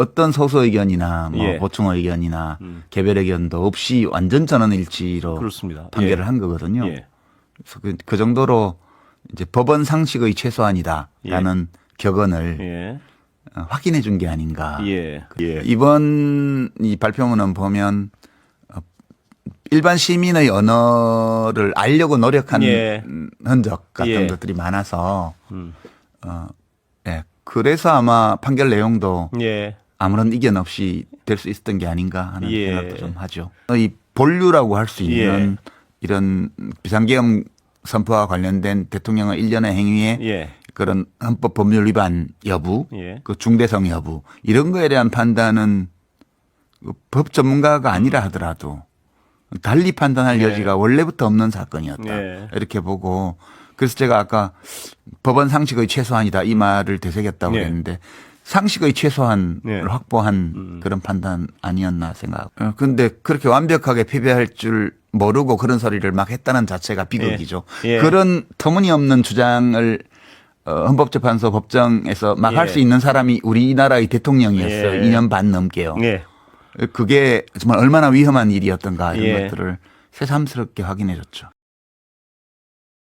어떤 소수 의견이나 뭐 예. 보충 의견이나 음. 개별 의견도 없이 완전 전원 일치로 그렇습니다. 판결을 예. 한 거거든요. 예. 그래서 그, 그 정도로 이제 법원 상식의 최소한이다라는 격언을 예. 어, 확인해 준 게 아닌가. 예. 예. 이번 이 발표문은 보면 어, 일반 시민의 언어를 알려고 노력한 예. 흔적 같은 예. 것들이 많아서 음. 어, 예. 그래서 아마 판결 내용도 예. 아무런 이견 없이 될 수 있었던 게 아닌가 하는 예. 생각도 좀 하죠. 이 본류라고 할 수 있는 이런 비상계엄 선포와 관련된 대통령의 일련의 행위에 예. 그런 헌법 법률 위반 여부, 예. 그 중대성 여부 이런 거에 대한 판단은 그법 전문가가 아니라 하더라도 달리 판단할 예. 여지가 원래부터 없는 사건이었다. 예. 이렇게 보고 그래서 제가 아까 법원 상식의 최소한이다 이 말을 되새겼다고 예. 했는데 상식의 최소한을 예. 확보한 음. 그런 판단 아니었나 생각. 어, 근데 그렇게 완벽하게 패배할 줄 모르고 그런 소리를 막 했다는 자체가 비극이죠. 예. 예. 그런 터무니없는 주장을 어, 헌법재판소 법정에서 막할 예. 수 있는 사람이 우리나라의 대통령이었어요. 예. 2년 반 넘게요. 예. 그게 정말 얼마나 위험한 일이었던가 이런 예. 것들을 새삼스럽게 확인해 줬죠.